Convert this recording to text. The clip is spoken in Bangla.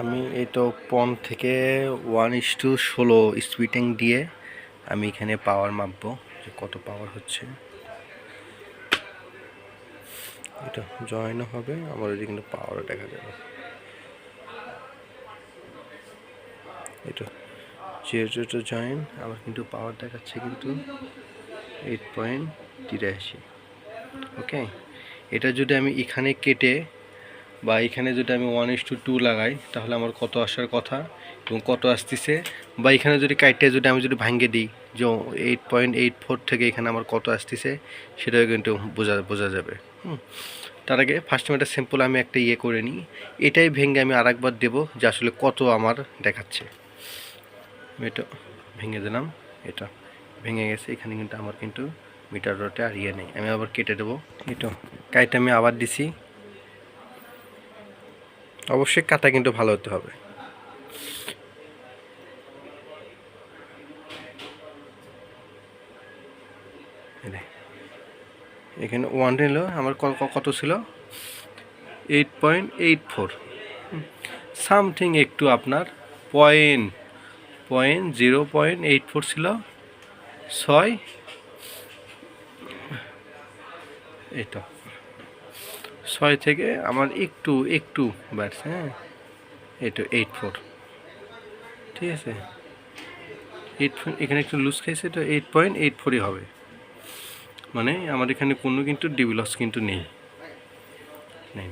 আমি এই তো পন থেকে ওয়ান ইস টু ষোলো স্পিটিং দিয়ে আমি এখানে পাওয়ার মাপবো, যে কত পাওয়ার হচ্ছে। এটা জয়েনও হবে আমার ওইদিকে কিন্তু পাওয়ারও দেখা যাবে। এটা জিরো জয়েন আমার কিন্তু পাওয়ার দেখাচ্ছে কিন্তু এইট পয়েন্ট তিরাশি ওকে এটা যদি আমি এখানে কেটে বা এখানে যদি আমি ওয়ান ইস টু টু লাগাই, তাহলে আমার কত আসার কথা এবং কত আসতেছে? বা এখানে যদি কাইটে যদি আমি যদি ভাঙ্গে দিই, যে এইট পয়েন্ট এইট ফোর থেকে এখানে আমার কত আসতেছে, সেটাও কিন্তু বোঝা বোঝা যাবে। হুম। তার আগে ফার্স্ট টাইম একটা সিম্পল আমি একটা ইয়ে করে নিই। এটাই ভেঙে আমি আরেকবার দেবো যে আসলে কত আমার দেখাচ্ছে। এটা ভেঙে দিলাম, এটা ভেঙে গেছে, এখানে কিন্তু আমার কিন্তু মিটার রটে আর ইয়ে নেই। আমি আবার কেটে দেবো। এটা কাইটা আমি আবার দিছি। অবশ্যই কাটা কিন্তু ভালো হতে হবে। এখানে ওয়ান নিল, আমার কত ছিল? Eight point eight four something একটু আপনার point point zero point eight four ছিল। ছয় এটা ছয় থেকে আমার একটু একটু বাড়ছে হ্যাঁ? এইটু এইট ফোর ঠিক আছে? এইট এখানে একটু লুজ খাইছে তো এইট পয়েন্ট এইট ফোরই হবে। মানে আমার এখানে কোনো কিন্তু ডিবি লস কিন্তু নেই। নেই।